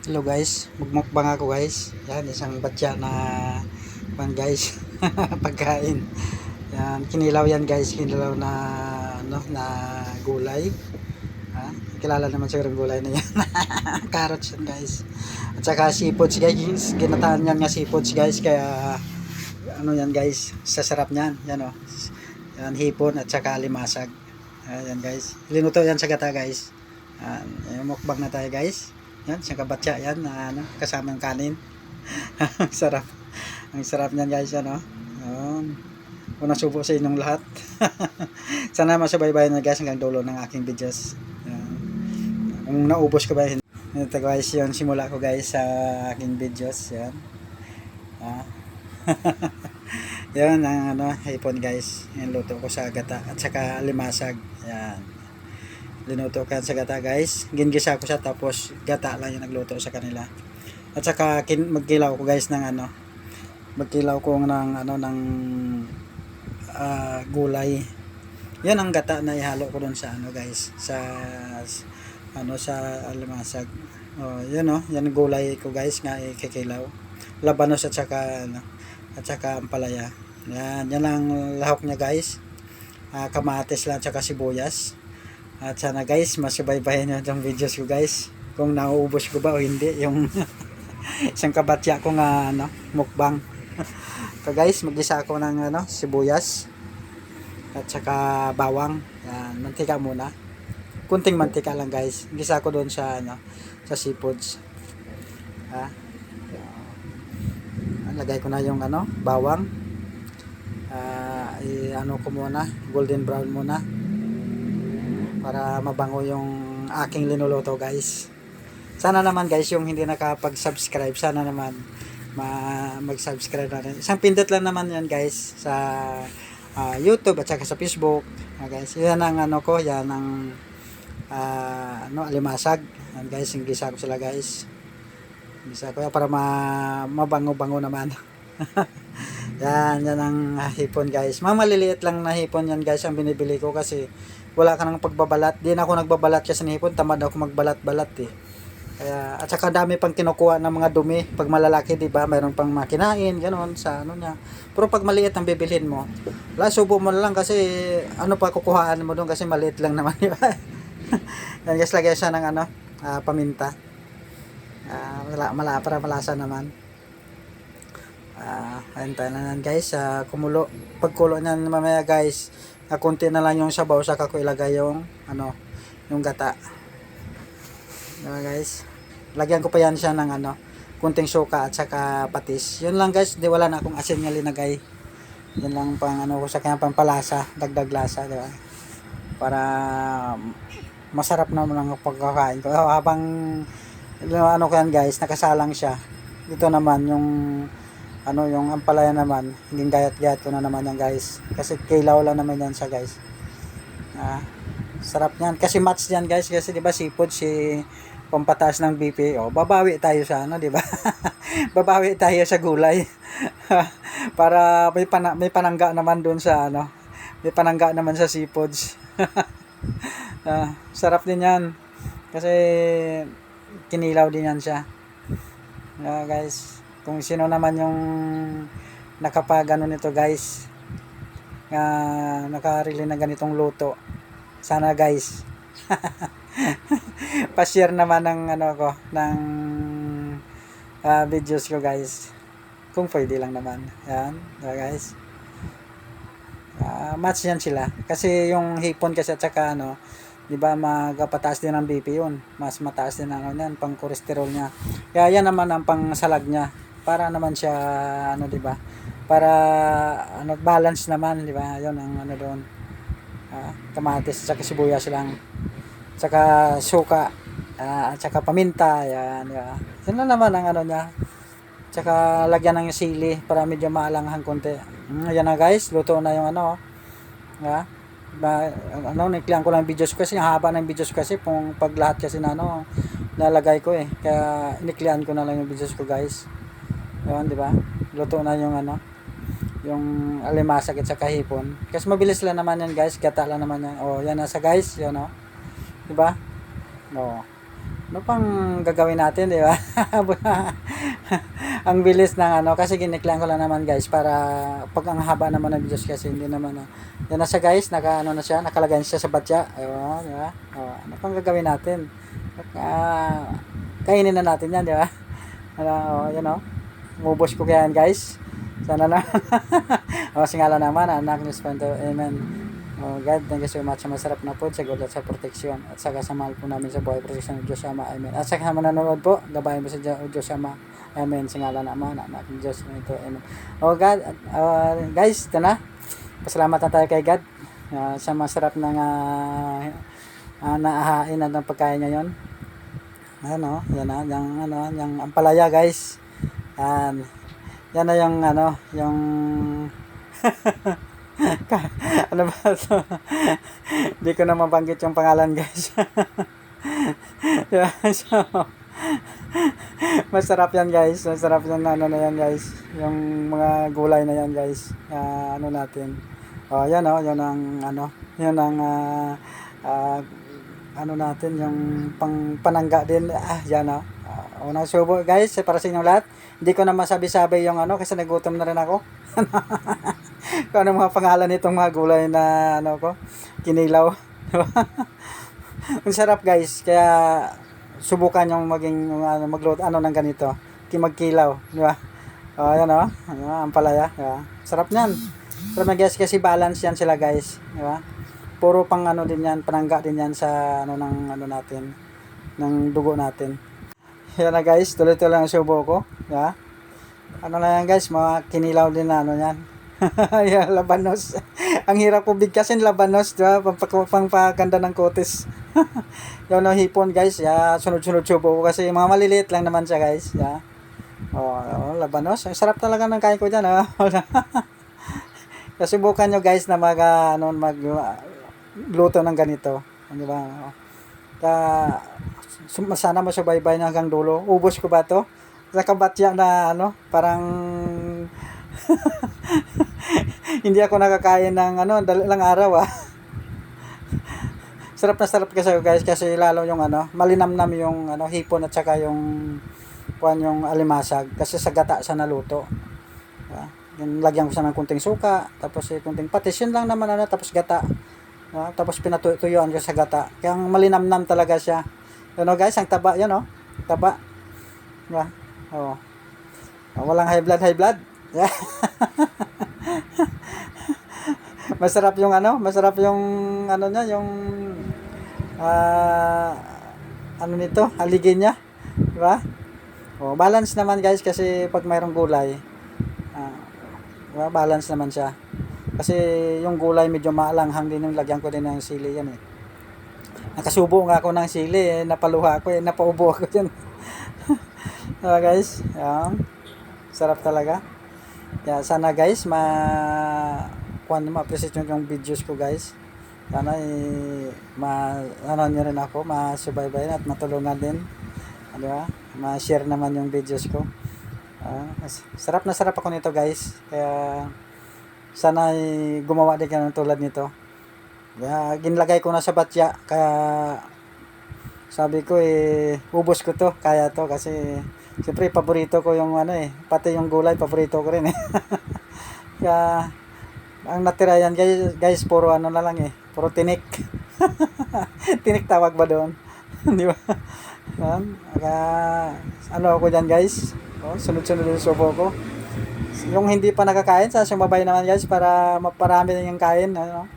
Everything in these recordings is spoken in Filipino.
Hello guys, magmukbang ako guys. Yan, isang batya na pan guys. Pagkain. Yan, kinilaw yan guys, kinilaw na ano, na gulay. Ha? Kilala naman siguro gulay na yan. Carrots yan guys. At saka seafoods guys, ginataan yan nga seafoods guys, kaya ano yan guys, sasarap niyan. Yan oh. Yan, hipon at saka limasag. Ayan guys. Linuto yan sa gata guys. Yan, yung mukbang na tayo guys. Yan, siyang kabatya yan na ano, kasama ng kanin. Ang sarap. Ang sarap niyan guys, ano. Yan. Unang subo sa inyong lahat. Sana masubaybayan na guys hanggang dulo ng aking videos. Yan. Kung naubos ko ba yun. Ito guys, yung simula ko guys sa aking videos. Yan. Ah. yan ang ano, hipon guys. Yung luto ko sa gata at saka limasag. Yan linuto ka sa gata guys. Gingisa ko siya tapos gata lang yung nagluto sa kanila. At saka kin magkilaw ko guys ng ano. Magkilaw ko ng ano ng ah, gulay. Yan ang gata na ihalo ko dun sa ano guys. Sa ano sa alimasag oh yan oh. Yan gulay ko guys nga ikikilaw labanos at saka ano at saka ampalaya yan yan ang lahok niya guys. Ah, kamatis lang at saka sibuyas at sana guys, masubaybayan nyo itong videos ko guys. Kung nauubos ko ba o hindi. Yung isang kabatya ko nga ano, mukbang. so guys, magisa ako ng ano, sibuyas. At saka bawang. Yan, mantika muna. Kunting mantika lang guys. Gisa ko doon sa ano, sa seafoods. Ha? Lagay ko na yung ano, bawang. Ah, i- ano ko muna, golden brown muna para mabango yung aking linuluto guys. Sana naman guys yung hindi nakapag-subscribe sana naman ma mag-subscribe na rin. Isang pindot lang naman yan guys sa ah, YouTube at saka sa Facebook. Ah, guys yan ang ano ko yan ang ah, ano alimasag. Yan guys yung gisa ko sila guys. Gisa ko para ma mabango-bango naman. Yan yan ang hipon guys. Mga maliliit lang na hipon yan guys ang binibili ko kasi wala ka nang pagbabalat. Di na ako nagbabalat kasi ng hipon, tamad ako magbalat-balat eh. Kaya, at saka dami pang kinukuha ng mga dumi. Pag malalaki, di ba, mayroon pang makinain, gano'n, sa ano niya. Pero pag maliit ang bibilhin mo, wala, subo mo lang kasi, ano pa kukuhaan mo doon kasi maliit lang naman, di ba? Yan, guys, lagyan siya ng ano, ah, paminta. Ah, mala, mala, para malasa naman. Ah, ayun tayo na guys. Ah, kumulo. Pagkulo niyan mamaya, guys, na konti na lang yung sabaw saka ko ilagay yung ano yung gata. Diba guys? Lagyan ko pa yan siya ng ano kunting suka at saka patis. Yun lang guys. Di wala na akong asin nga linagay. Yun lang pang ano ko sa kanya pampalasa dagdag lasa di ba para masarap naman ang pagkakain ko. Habang ano ko yan guys nakasalang siya. Ito naman yung ano yung ampalaya naman hindi gayat-gayat ko na naman yan guys. Kasi kilaw lang naman yan siya guys. Ah, sarap yan kasi match yan guys. Kasi di ba seafood si pampataas ng BP oh, babawi tayo sa ano di ba? Babawi tayo sa gulay. Para may, pana, may panangga naman doon sa ano may panangga naman sa seafoods. Ah, sarap din yan. Kasi kinilaw din yan siya. Ah, guys kung sino naman yung nakapagano nito guys nga nakarili na ganitong luto. Sana guys pa-share naman ng ano ko ng ah, videos ko guys. Kung pwede lang naman. Yan diba, guys? Ah, match yan sila. Kasi yung hipon kasi at saka ano di ba magpataas din ang BP yun. Mas mataas din ano yan pang cholesterol niya. Kaya yan naman ang pangsalag niya para naman siya ano di ba? Para ano balance naman di ba? Yon ang ano doon. Ah, kamatis at saka sibuyas lang saka suka ah, at saka paminta yan ba? Yan na naman ang ano niya. Tsaka lagyan ng sili para medyo maalanghang konti. Mm, ayan na guys. Luto na yung ano ha ba, ano niklian ko lang videos kasi haba ng videos kasi kung pag lahat kasi na ano nalagay ko eh. Kaya iniklian ko na lang yung videos ko guys yun di ba luto na yung ano yung alimasag at saka hipon kasi mabilis lang naman yan guys gata lang naman yan oh yan nasa guys yun oh di ba oh ano pang gagawin natin, di ba? ang bilis ng ano, kasi giniklan ko lang naman guys, para pag ang haba naman ng videos kasi hindi naman, uh, yan na siya guys, naka ano na siya, nakalagay siya sa batya, ayun, di ba? Oh, ano pang gagawin natin? Uh, kainin na natin yan, di ba? Ano, oh, yan oh. Mubos ko kaya guys. Sana na. o, singala naman, anak ni Spento. Amen. Oh, God, thank you so much sa masarap na po, sa good at sa proteksyon, at sa mahal po namin sa buhay proteksyon ng Diyos Ama. Amen. At sa manonood po, gabayan mo sa Diyos, Ama. Amen. Singala naman, anak ng Diyos. Ito, amen. Oh, God, uh, guys, ito na. Pasalamat na tayo kay God uh, sa masarap ng uh, uh, naahain at ng pagkain ngayon. Ano, yan na, yung, ano, yung ampalaya, guys. Yan. Yan na yung, ano, yung ano ba ito? Hindi ko na mabanggit yung pangalan guys. diba? so, masarap yan guys. Masarap yan ano na yan guys. Yung mga gulay na yan guys. Uh, ano natin. Oh, yan oh, yan ang ano, yan ang uh, uh, ano natin yung pang panangga din. Ah, yan oh. Unang subo guys, para sa inyo lahat. Hindi ko na masabi-sabi yung ano kasi nagutom na rin ako. kung ano mga pangalan nitong mga gulay na ano ko, kinilaw. Ang sarap guys, kaya subukan yung maging ano, magluto ano ng ganito, magkilaw, di ba? Oh, yan oh, ano, ang palaya, di ba? Sarap niyan. Sarap na guys kasi balance yan sila guys, di ba? Puro pang ano din yan, panangga din yan sa ano ng ano natin, ng dugo natin. Yan na guys, tuloy-tuloy ang subo ko, ba? Ano na yan guys, mga kinilaw din na ano yan, yeah, labanos. Ang hirap ko bigkasin labanos, di ba? Pangpaganda ng kotis. Yung no, hipon, guys. Yeah, sunod-sunod subo ko kasi mga maliliit lang naman siya, guys. Yeah. Oh, oh labanos. Ang sarap talaga ng kain ko diyan, ah. kasi bukan nyo, guys, na mag, uh, ano, mag, uh, luto ng ganito. Di ba? Oh. Kaya, sana masubaybay na hanggang dulo. Ubos ko ba to? Sa na, ano, parang hindi ako nakakain ng ano, dalang araw ah. sarap na sarap kasi guys kasi lalo yung ano, malinamnam yung ano, hipon at saka yung kuan yung alimasag kasi sa gata sa naluto. Diba? Yung lagyan ko siya ng kunting suka, tapos eh, kunting patis, yun lang naman ano, tapos gata. Diba? Tapos pinatuyuan ko sa gata. Kaya malinamnam talaga siya. You know guys, ang taba, yan oh. Taba. Diba? Oh. Walang high blood, high blood. Yeah. masarap yung ano, masarap yung ano niya, yung uh, ano nito, haligin niya. Di ba? Oh, balance naman guys kasi pag mayroong gulay, uh, diba? balance naman siya. Kasi yung gulay medyo maalanghang din yung lagyan ko din ng sili yan eh. Nakasubo nga ako ng sili eh, napaluha ako eh, napaubo ako dyan. diba guys? Yan. Sarap talaga. Kaya sana guys, ma kuan ma-appreciate yung, yung videos ko guys. Sana eh, ma ano niyo rin ako, ma-subaybayan at matulungan din. Di ba? Ma-share naman yung videos ko. Uh, sarap na sarap ako nito guys. Kaya sana gumawa din kayo tulad nito. Kaya ginlagay ko na sa batya. Kaya sabi ko eh, ubos ko to. Kaya to kasi siyempre paborito ko yung ano eh. Pati yung gulay, paborito ko rin eh. Kaya ang natira yan guys, guys puro ano na lang eh puro tinik tinik tawag ba doon di ba yan Aka, ano ako dyan guys oh, sunod sunod yung subo ko yung hindi pa nakakain sa sumabay naman guys para maparami na yung kain ano.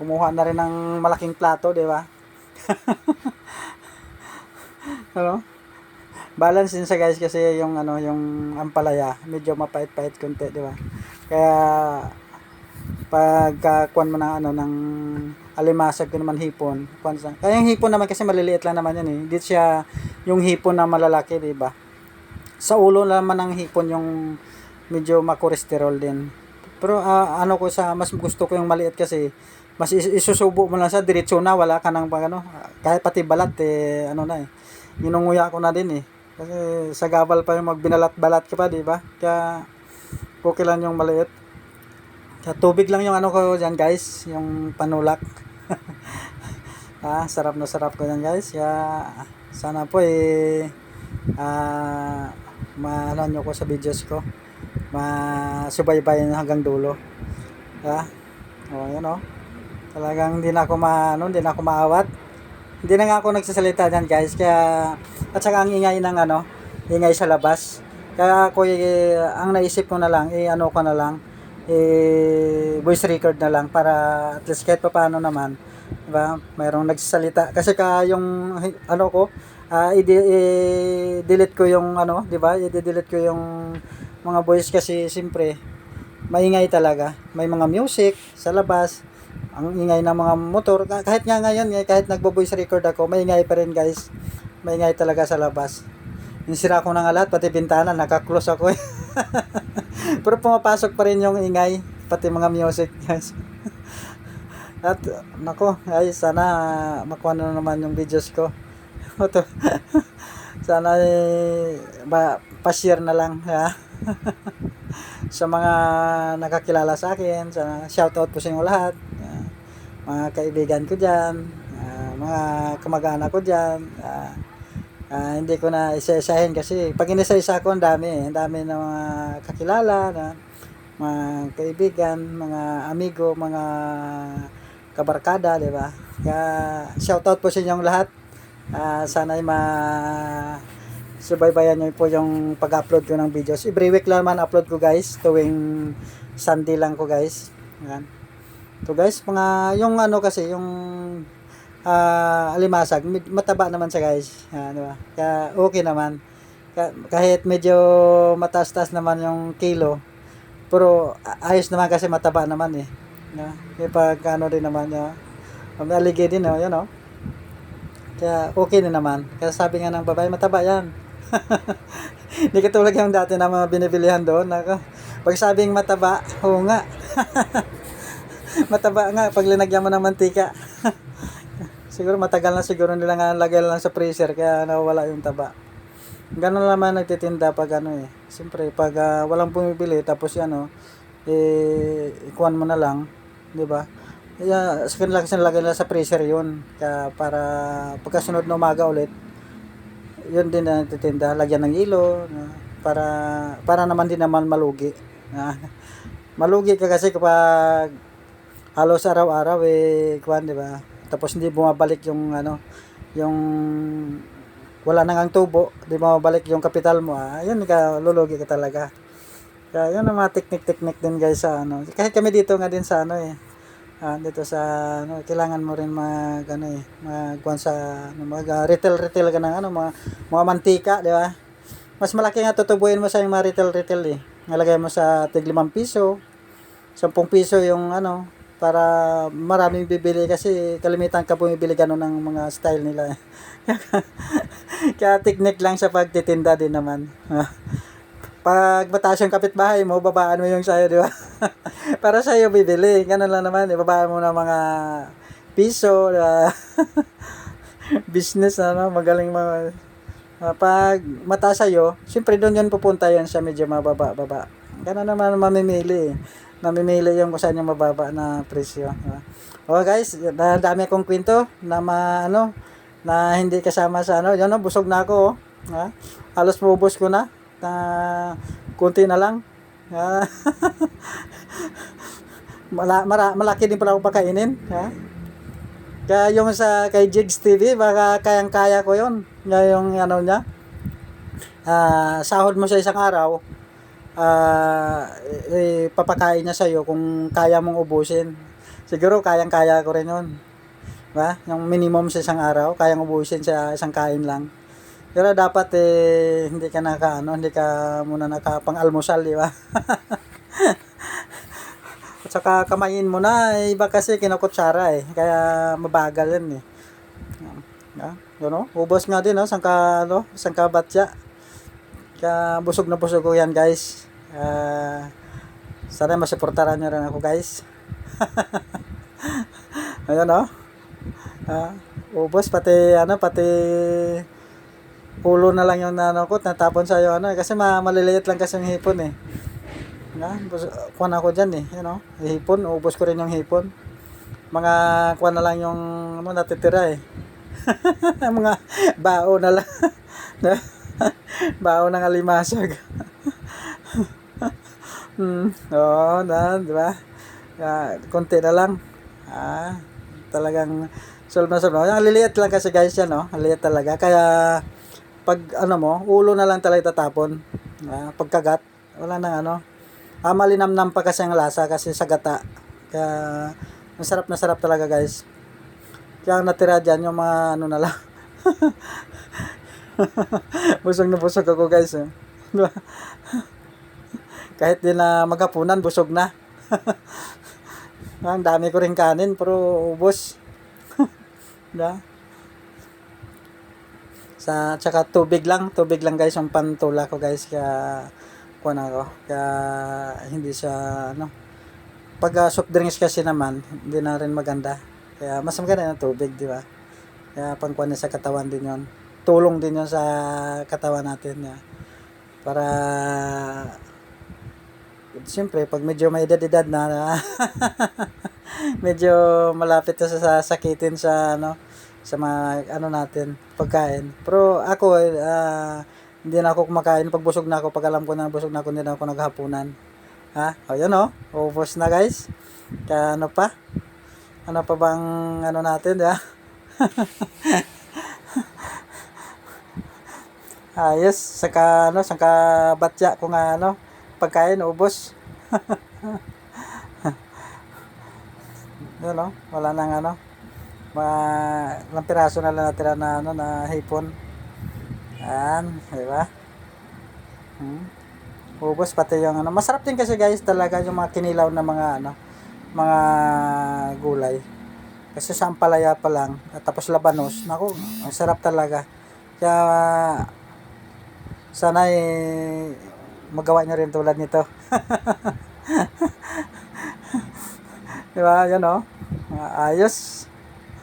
Kumuha na rin ng malaking plato di ba? Ano? Balance din sa guys kasi yung ano yung ampalaya medyo mapait-pait konti di ba? Kaya pagkakuan mo ng ano ng alimasag ko naman hipon kuan sa kaya yung hipon naman kasi maliliit lang naman yan eh. Hindi siya yung hipon na malalaki di ba? Sa ulo naman ng hipon yung medyo makolesterol din pero uh, ano ko sa mas gusto ko yung maliit kasi mas isusubo mo lang sa diretso na wala ka nang ano kahit pati balat eh ano na eh minunguya ko na din eh kasi sa gabal pa yung magbinalat-balat ka pa di ba kaya okay lang yung maliit sa tubig lang yung ano ko dyan guys, yung panulak. ah, sarap na sarap ko yan guys. Kaya Sana po eh ah maano nyo ko sa videos ko. Masubaybayan hanggang dulo. Ha? O, yun o. Talagang hindi na ako maano, hindi na ako maawat. Hindi na nga ako nagsasalita dyan guys. Kaya, at saka ang ingay ng ano, ingay sa labas. Kaya ako, eh, ang naisip ko na lang, eh, ano ko na lang, eh, voice record na lang para at least kahit pa paano naman, diba, mayroong nagsasalita. Kasi ka yung, ano ko, i-de- i-delete ko yung, ano, diba, i-delete ko yung mga voice kasi, siyempre, maingay talaga. May mga music sa labas, ang ingay ng mga motor. Ka- Kahit nga ngayon, eh, kahit nagbo-voice record ako, maingay pa rin guys. Maingay talaga sa labas. Yung sira ko na nga lahat, pati bintana, nakaklose ako eh. Pero pumapasok pa rin yung ingay, pati mga music guys. At nako, guys, sana makuha na naman yung videos ko. Ito. Sana eh, ba, pa-share na lang. Ha? sa mga nakakilala sa akin, sa shoutout po sa inyo lahat. Ah, mga kaibigan ko dyan, mga kamag-anak ko dyan. ah, ah, hindi ko na isa-isahin kasi pag inisa-isa ko, ang dami. Ang dami ng mga kakilala, na, mga kaibigan, mga amigo, mga kabarkada, di ba? Kaya shoutout po sa inyong lahat. Ah, sana ay ma subaybayan nyo po yung pag-upload ko ng videos. Every week lang man upload ko guys. Tuwing Sunday lang ko guys. Yan. So guys, mga yung ano kasi yung ah alimasag, mataba naman siya guys. Yan, di ba? Kaya okay naman. Ka- kahit medyo mataas-taas naman yung kilo, pero ayos naman kasi mataba naman eh. Yeah. Kaya pag ano din naman niya, may aligi din oh, yan oh. Kaya okay din naman. Kaya sabi nga ng babae, mataba yan. Hindi katulad yung dati na mga binibilihan doon. Nako, pag sabing mataba, oo nga. mataba nga pag linagyan mo ng mantika. siguro matagal na siguro nila nga lagay lang sa freezer kaya nawala yung taba. Ganun naman nagtitinda pag ano eh. Siyempre pag ah, walang bumibili tapos ano eh ikuan mo na lang, 'di ba? Kaya sa kanila kasi nilagay nila sa freezer 'yun kaya para pagkasunod na umaga ulit yun din na nagtitinda, lagyan ng ilo na, para para naman din naman malugi. Na, malugi ka kasi kapag halos araw-araw eh kuan, 'di ba? Tapos hindi bumabalik yung ano, yung wala nang ang tubo, di bumabalik yung kapital mo. Ah, yun ka lulugi ka talaga. Kaya yun ang mga teknik-teknik din guys sa ano. Kahit kami dito nga din sa ano eh. Ah, dito sa ano, kailangan mo rin mag ano eh, magkuhan sa ano, mag ah, retail retail ka ng ano, mga mga mantika, di ba? Mas malaki nga tutubuin mo sa yung mga retail retail eh. Nalagay mo sa tig 5 piso, 10 piso yung ano, para maraming bibili kasi kalimitan ka bumibili ganun ng mga style nila. Kaya technique lang sa pagtitinda din naman. Pag mataas yung kapitbahay mo, babaan mo yung sayo, di ba? Para sa'yo bibili. Ganun lang naman. Ibabaan mo ng mga piso. ba? Business, ano, magaling mga... Ah, pag mataas sa'yo, siyempre doon yun pupunta yan sa medyo mababa-baba. Ganun naman mamimili. Namimili yung kung saan yung mababa na presyo. Oh guys, na dami akong kwento na ma, ano, na hindi kasama sa ano. Yan, oh, busog na ako. Oh. Ha? Halos maubos ko na. Na kunti na lang. Mala, mara, malaki din pala ako pakainin. Ha? Kaya yung sa kay Jigs TV, baka kayang-kaya ko Kaya yung ano niya. Ah, sahod mo sa isang araw, ah, eh, papakain niya sa'yo kung kaya mong ubusin. Siguro kayang-kaya ko rin yun. Ba? Yung minimum sa isang araw, kayang ubusin sa isang kain lang. Pero dapat eh, hindi ka naka, ano, hindi ka muna nakapang-almusal, di ba? At saka kamayin mo na, eh, iba kasi kinukutsara eh. Kaya mabagal yan eh. Yeah, yun know, ubos nga din, no? Sangka, ano, sangka batya. Kaya busog na busog ko yan, guys. Ah, sana masuportaran nyo rin ako, guys. Ayun, no? Ah, ubos, pati, ano, pati ulo na lang yung ano ko, natapon sa'yo, ano, eh. kasi ma maliliit lang kasi yung hipon eh. Na, kuha na ako dyan eh, you know, hipon, ubos ko rin yung hipon. Mga kuha na lang yung ano, natitira eh. mga bao na lang. bao ng alimasag. hmm, oo, na, di ba? Ah, konti na lang. Ah, talagang solve na solve. Ang liliit lang kasi guys yan, no? Ang liit talaga. Kaya, pag ano mo, ulo na lang talaga tatapon. Ah, pagkagat, wala nang ano. Ah, malinamnam pa kasi ang lasa kasi sa gata. Kaya, masarap na sarap talaga guys. Kaya ang natira dyan, yung mga ano na lang. busog na busog ako guys. Eh. Kahit di na maghapunan, busog na. ang dami ko rin kanin, pero ubos. da? Sa, tsaka tubig lang, tubig lang guys, yung pantula ko guys, kaya, kuha na ako. Kaya, hindi siya, ano, pag uh, soft drinks kasi naman, hindi na rin maganda. Kaya mas maganda ng tubig, di ba? Kaya pangkuhan sa katawan din yon Tulong din yon sa katawan natin. Ya. Para Siyempre, pag medyo may edad-edad na, medyo malapit na sa sakitin sa ano sa mga ano natin pagkain. Pero ako uh, hindi na ako kumakain pag busog na ako, pag alam ko na busog na ako, hindi na ako naghapunan. Ha? O yun o. Ubos na guys. Kaya ano pa? Ano pa bang ano natin, ha? Ayos, saka ano, saka batya ko nga ano, pagkain ubos. yun o, wala nang ano, mga ilang piraso na lang natira na ano, na hipon. Yan, di ba? Hmm. Ubos pati yung ano. Masarap din kasi guys talaga yung mga kinilaw na mga ano, mga gulay. Kasi sa ampalaya pa lang, at tapos labanos, naku, ang sarap talaga. Kaya sana eh, magawa niyo rin tulad nito. Di ba? Yan o. Oh. Ayos.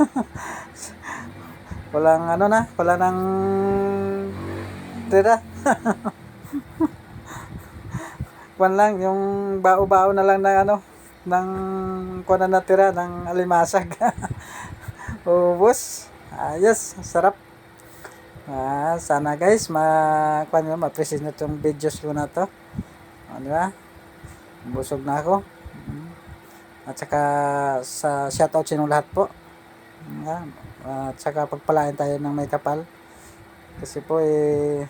Walang ano na, wala nang tira. Kwan lang, yung bao-bao na lang na ano, ng kwan na natira ng alimasag. Ubus. Ayos, sarap. Ah, sana guys, ma kwan nyo, ma-appreciate nyo itong videos ko na to. O, di ba? Busog na ako. Mm. At saka sa shoutout sa lahat po. Ah, at saka pagpalain tayo ng may kapal. Kasi po eh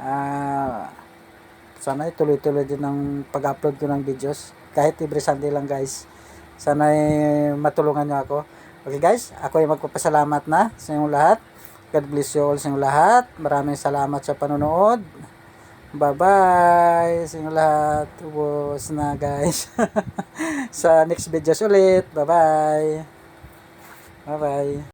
ah sana ituloy-tuloy din ng pag-upload ko ng videos. Kahit every Sunday lang guys. Sana ay matulungan nyo ako. Okay guys. Ako ay magpapasalamat na sa inyong lahat. God bless you all sa inyong lahat. Maraming salamat sa panonood. Bye bye sa inyong lahat. Ubos na guys. Sa next videos ulit. Bye bye bye bye